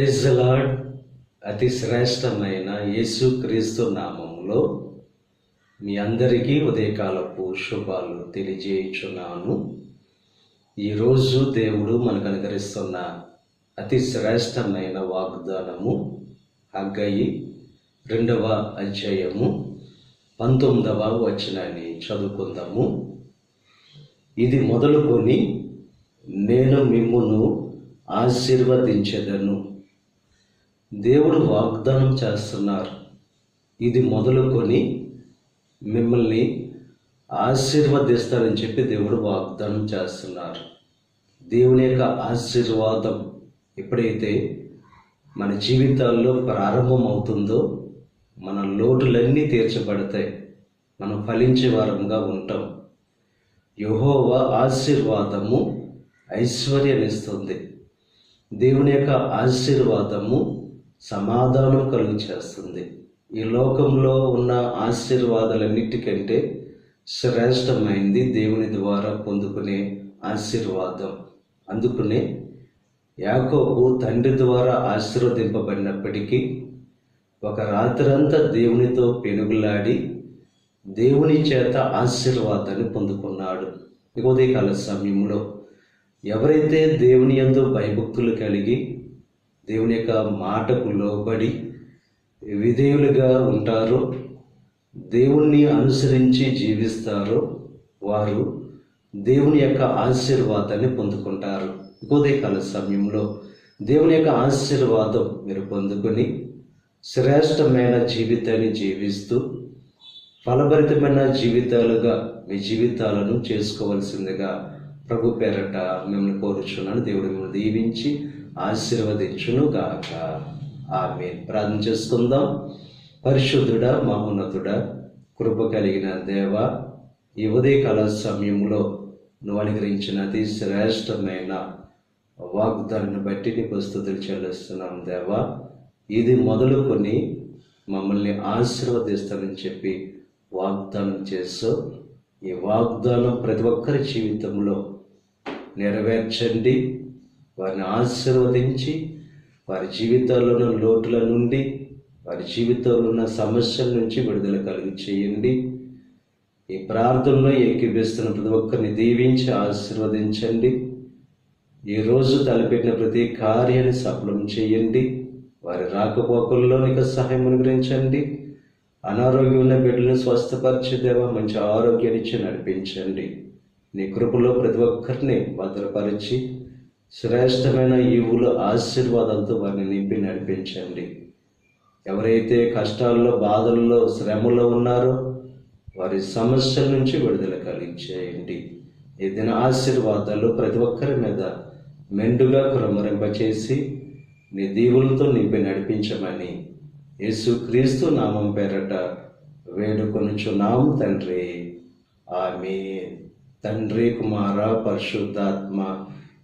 Praise lord. అతి శ్రేష్టమైన యేసు క్రీస్తు మీ అందరికీ ఉదయకాలపు శుభాలు తెలియజేయుచున్నాను. ఈరోజు దేవుడు మనకు అనుకరిస్తున్న అతి శ్రేష్టమైన వాగ్దానము అగ్గయి రెండవ అధ్యాయము పంతొమ్మిదవ వచనాన్ని చదువుకుందాము. ఇది మొదలుకొని నేను మిమ్మును ఆశీర్వదించదను. దేవుడు వాగ్దానం చేస్తున్నారు. ఇది మొదలుకొని మిమ్మల్ని ఆశీర్వదిస్తారని చెప్పి దేవుడు వాగ్దానం చేస్తున్నారు. దేవుని యొక్క ఆశీర్వాదం ఎప్పుడైతే మన జీవితాల్లో ప్రారంభం అవుతుందో మన లోటులన్నీ తీర్చబడతాయి. మనం ఫలించే వారంగా ఉంటాం. యహోవ ఆశీర్వాదము ఐశ్వర్యనిస్తుంది. దేవుని యొక్క ఆశీర్వాదము సమాధానం కలుగు చేస్తుంది ఈ లోకంలో ఉన్న ఆశీర్వాదాలన్నిటికంటే శ్రేష్టమైంది దేవుని ద్వారా పొందుకునే ఆశీర్వాదం. అందుకునే యాకోబు తండ్రి ద్వారా ఆశీర్వదింపబడినప్పటికీ ఒక రాత్రంతా దేవునితో పెనుగులాడి దేవుని చేత ఆశీర్వాదాన్ని పొందుకున్నాడు. ఉదయకాల సమయంలో ఎవరైతే దేవుని యందు భయభక్తులు కలిగి దేవుని యొక్క మాటకు లోబడి విధేయులుగా ఉంటారో. దేవుణ్ణి అనుసరించి జీవిస్తారో. వారు దేవుని యొక్క ఆశీర్వాదాన్ని పొందుకుంటారు. ఉదయకాల సమయంలో దేవుని యొక్క ఆశీర్వాదం మీరు పొందుకొని శ్రేష్టమైన జీవితాన్ని జీవిస్తూ ఫలభరితమైన జీవితాలుగా మీ జీవితాలను చేసుకోవలసిందిగా ప్రభు పేరట మిమ్మల్ని కోరుచున్నాను. దేవుడు మిమ్మల్ని దీవించి ఆశీర్వదించునుగాక. ఆమె ప్రార్థన చేసుకుందాం. పరిశుద్ధుడ మహోన్నతుడ కృప కలిగిన దేవ ఈ ఉదయకాల సమయంలో నువ్వు అనుగ్రహించిన అతి శ్రేష్టమైన వాగ్దాన్ని బట్టి నీకు స్థుతులు చెల్లిస్తున్నాం దేవా. ఇది మొదలుకొని మమ్మల్ని ఆశీర్వదిస్తానని చెప్పి వాగ్దానం చేస్తూ ఈ వాగ్దానం ప్రతి ఒక్కరి జీవితంలో నెరవేర్చండి. వారిని ఆశీర్వదించి వారి జీవితాల్లో ఉన్న లోటుల నుండి వారి జీవితంలో ఉన్న సమస్యల నుంచి విడుదల కలిగి చేయండి. ఈ ప్రార్థనలో ఏకీపిస్తున్న ప్రతి ఒక్కరిని దీవించి ఆశీర్వదించండి. ఈరోజు తలపెట్టిన ప్రతి కార్యాన్ని సఫలం చేయండి. వారి రాకపోకల్లో నీకు సహాయం అనుగ్రహించండి. అనారోగ్యం ఉన్న బిడ్డలను స్వస్థపరిచేదేవా మంచి ఆరోగ్యాన్ని నడిపించండి. నీ కృపలో ప్రతి ఒక్కరిని భద్రపరిచి శ్రేష్టమైన ఈవుల ఆశీర్వాదాలతో వారిని నింపి నడిపించండి. ఎవరైతే కష్టాల్లో బాధల్లో శ్రమలో ఉన్నారో వారి సమస్యల నుంచి విడుదల కలిగించేయండి. ఏదైనా ఆశీర్వాదాలు ప్రతి ఒక్కరి మీద మెండుగా కురమరింపచేసి నీ దీవులతో నింపి నడిపించమని యేసు క్రీస్తు నామం పేరట వేడుకొనుచున్నాం తండ్రి. ఆమె తండ్రి కుమార పరిశుద్ధాత్మ